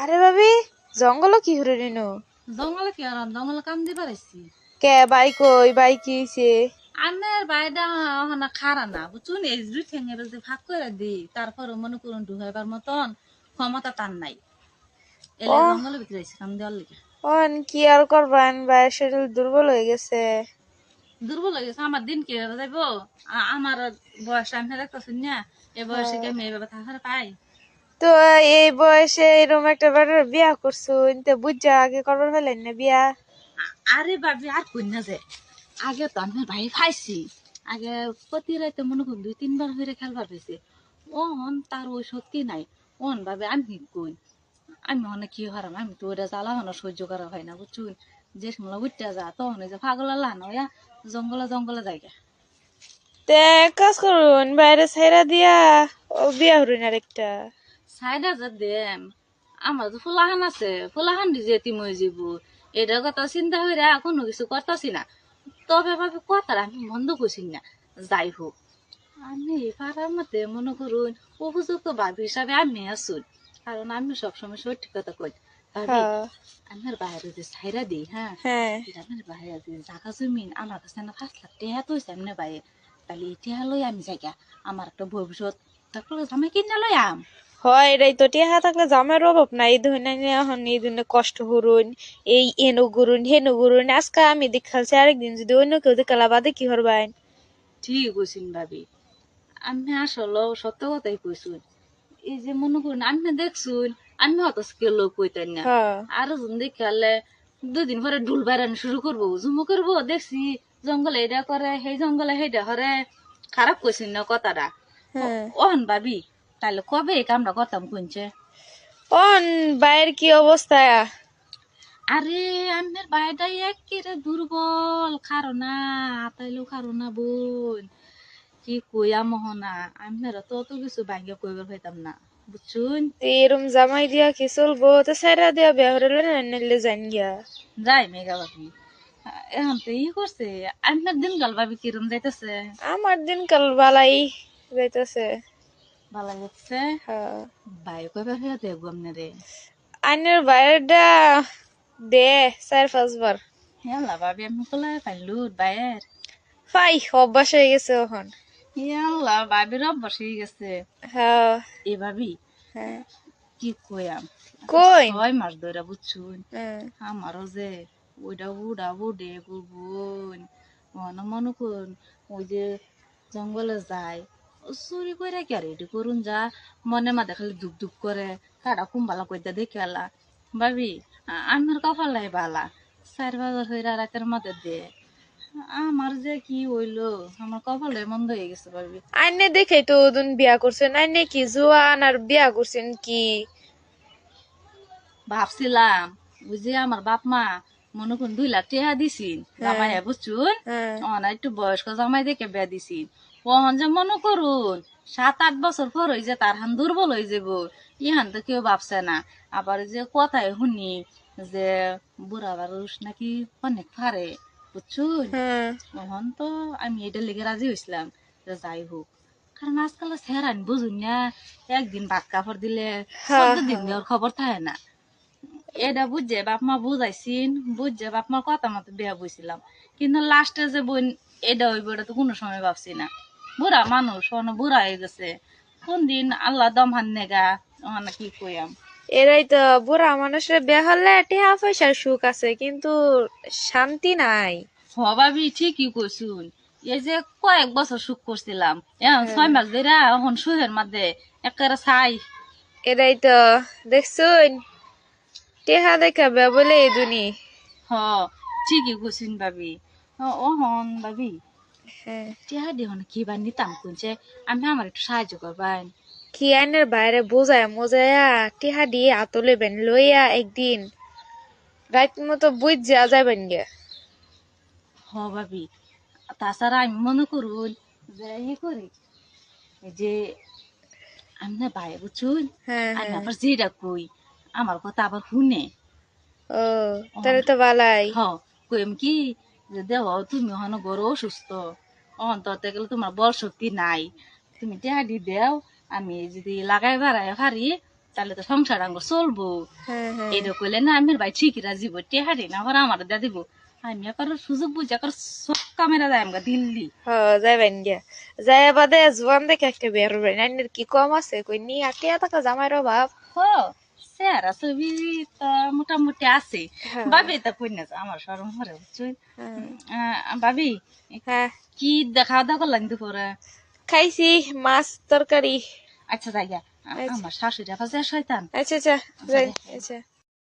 আরে ভাবি জঙ্গল কি হরে নিনো জঙ্গলে কি আর জঙ্গলে কাম দি পারাইছি কে বাই কই বাই কি হইছে? আমের বাইডা হনা খারা না বুঝুন এই দুই ঠেঙে যে ভাগ করে দি তারপরে মনে করুন ঢুকাইবার মতন ক্ষমতা তার নাই। এলে। জঙ্গলে ভিতরে আইছি কাম দেওয়ার লিগে। অন কি আর করবান? ভাই শরীর দুর্বল হয়ে গেছে। দুর্বল হয়ে গেছে আমার দিন কি যাইব? আমার বয়সটা আমি দেখতেছি না এই বয়সে কি আমি এইভাবে থাকার পাই? তো এই বয়সে এরকম একটা বেটার বিয়া করছ তো বুঝা আগে করবার ফেলেন না বিয়া? আরে বাবি আর কই না যে আগে তো আমি ভাই খাইছি আগে প্রতি রাতে মনে করুন দুই তিনবার হয়ে খেলবার পেয়েছে ওন তার ওই শক্তি নাই ওন ভাবে আমি কই আমি মনে কি হারাম আমি তো ওটা জ্বালা হনো সহ্য করা হয় না বুঝছুন? যে সময় উঠতে যা তখন যে পাগলা লানো ইয়া জঙ্গলে জঙ্গলে জায়গা তে কাজ করুন বাইরে ছাইরা দিয়া ও বিয়া হরুন আরেকটা। সাইড আছে দেন আমার তো ফুলাহান আছে ফুলাহান দিয়ে এতিম যাব এটা কথা চিন্তা হইরা কোনো কিছু করতেছি না। তবে ভাবে কথাটা আমি বন্ধ করছি না। যাই হোক। আমি পাড়ার মধ্যে মনে করুন উপযুক্ত ভাবি হিসাবে আমি আসুন কারণ আমি সবসময় সঠিক কথা কই। হ্যাঁ। আমার বাইরে যে সাইরা দিই হ্যাঁ? হ্যাঁ। আমার বাইরে যে জাগা জমিন আমার কাছে না পাঁচ লাখ টেহা তো এমনি বাইরে। তাহলে এই লই আমি জায়গা আমার একটা ভবিষ্যৎ। তারপরে আমি কিনা লই আম। হয় এটাই তো টিহা থাকলে জামের অভাব নাই এই ধরনের এখন এই ধরনের কষ্ট করুন এই এনো করুন হেনো করুন আজকে আমি দেখালছি আরেকদিন যদি অন্য কেউ দেখালা বাদে কি হরবাইন ঠিক কইছেন ভাবি। আমি আসলে সত্য কথাই কইছুন। এই যে মনে করুন আমি দেখছুন আমি হত কেউ লোক কইতেন না। হ্যাঁ। আর যখন দেখালে দুদিন পরে ঢুল বাইরানি শুরু করব জুমো করব দেখছি জঙ্গলে এটা করে সেই জঙ্গলে সেইটা হরে খারাপ কইছেন না কথাটা। হ্যাঁ। ওহন ভাবি তাহলে কবে এই কামটা করতাম কোনছে অন বাইরের কি অবস্থা? আরে আমার বাইটাই একেবারে দুর্বল খারো না তাইলেও খারো না বোন। কি কইয়া মহনা আমার তো অত কিছু ভাগ্য কইবার পাইতাম না বুঝছুন? এরম জামাই দিয়া কি চলবো? তো সাইরা দিয়া বিয়া হরে নাইলে জান গিয়া? যাই মেঘা ভাবি এখন তো ই করছে আমার দিন গাল ভাবি কিরম যাইতেছে? আমার দিনকাল বালাই যাইতেছে। ভালো হ্যাঁ। ভাই কইবার হয়ে দেখব আমনে রে আইনের বাইরেটা দে চার পাঁচবার। হেলা ভাবি আমি কলে পাইলু বাইর। ফাই অভ্যাস হয়ে গেছে এখন। হেলা ভাবির অভ্যাস হয়ে গেছে। হ্যাঁ। এ ভাবি হ্যাঁ। কি কইয়াম? কই? ছয় মাস ধরে বুঝছুন। হ্যাঁ। আমারও যে ওইটা উড়া উড়ে বোন মনে মনে করুন ওই যে জঙ্গলে যায় চুরি করে কি আর এটি করুন যা। মনে মাঝে খালি ধুপ ধুপ করে কাটা কুম্বালা কইতে দেখে আলা। ভাবি আমার কপালাই বালা। চার বাজার হয়ে রাতের মধ্যে দে। আমার যে কি হইল আমার কপালে মন্দ হয়ে গেছে ভাবি। আইনে দেখে তো ওদিন বিয়া করছেন আইনে কি জোয়ান আর বিয়া করছেন কি? ভাবছিলাম বুঝি আমার বাপ মা মনে করুন দুই লাখ টাকা দিছিন। জামাই বুঝছুন? হ্যাঁ। অন একটু বয়স্ক জামাই দেখে বিয়া দিছি ওহন যে মনে করুন সাত আট বছর পর হই যে তার হান দুর্বল হয়ে যাব। ইহান তো কেউ ভাবছে না। আবার যে কথাই শুনি যে বুড়া মানুষ নাকি অনেক পারে বুঝছুন? হ্যাঁ। তখন তো আমি এটা লেগে রাজি হয়েছিলাম যে যাই হোক। কারণ আজকাল সেরান বুঝুন না একদিন ভাত কাপড় দিলে হ্যাঁ, দিন দেওয়ার খবর থাকে না। এটা বুঝছে বাপ মা বুঝাইছিন বুঝছে বাপ মার কথা মতো বিয়া বইছিলাম কিন্তু লাস্টে যে বোন এটা হইব এটা তো কোনো সময় ভাবছি না। বুড়া মানুষ অনেক বুড়া হয়ে গেছে। কোন দিন আল্লাহ দম হান নেগা কি কইয়াম? এরাই তো বুড়া মানুষের বিয়া হলে টেহা পয়সার সুখ আছে কিন্তু শান্তি নাই। হবাবি ঠিকই কইছুন এই যে কয়েক বছর সুখ করছিলাম এখন ছয় মাস ধরে এখন সুখের মধ্যে একেবারে ছাই। এরাই তো দেখছুন টেহা দেখা বিয়া বলে এই দুনি হ ঠিকই কইছুন ভাবি। ও হন ভাবি। হ্যাঁ। টিয়া দেখুন কি বা নিতাম কুনছে আমি আমার একটু সাহায্য করবেন কি আইনের বাইরে বোঝায় মোজায়া টেহা দিয়ে আতলে বেন লইয়া একদিন। রাত মতো বুঝ যা যাবেন গে। হ ভাবি। তাছাড়া আমি মনে করুন যে ই করি যে আমি না ভাই বুঝুন হ্যাঁ আমি হ্যাঁ। আবার যেটা কই আমার কথা আবার শুনে। ও তাহলে তো বালাই হ কইম কি যে দেহ তুমি হন গরু অসুস্থ। অন্ততে গেলে তোমার বল শক্তি নাই। তুমি দি দেও আমি যদি লাগাই বেড়াই পারি তাহলে তো সংসার আঙ্গ চলবো। হ্যাঁ হ্যাঁ। এটা কইলে না আমির ভাই ঠিকই রাজিব টেহারি না করে আমার দা দিব। আমি একবার সুযোগ বুঝে একবার সব কামেরা যায় আমাকে দিল্লি। হ যাইবেন গিয়া যাই বাদে জোয়ান দেখে একটা বের হবেন কি কম আছে কই নি আকে টাকা জামাইর অভাব হ। চেহারা ছবি মোটামুটি আছে। হ্যাঁ। ভাবি তা কইনা আমার সরম করে বুঝছুই। ভাবি হ্যাঁ। কি দেখা দাওয়া করলাম দুপুরে? খাইছি মাছ তরকারি। আচ্ছা যাই আমার শাশুড়ি আবার শয়তান। আচ্ছা আচ্ছা। আচ্ছা।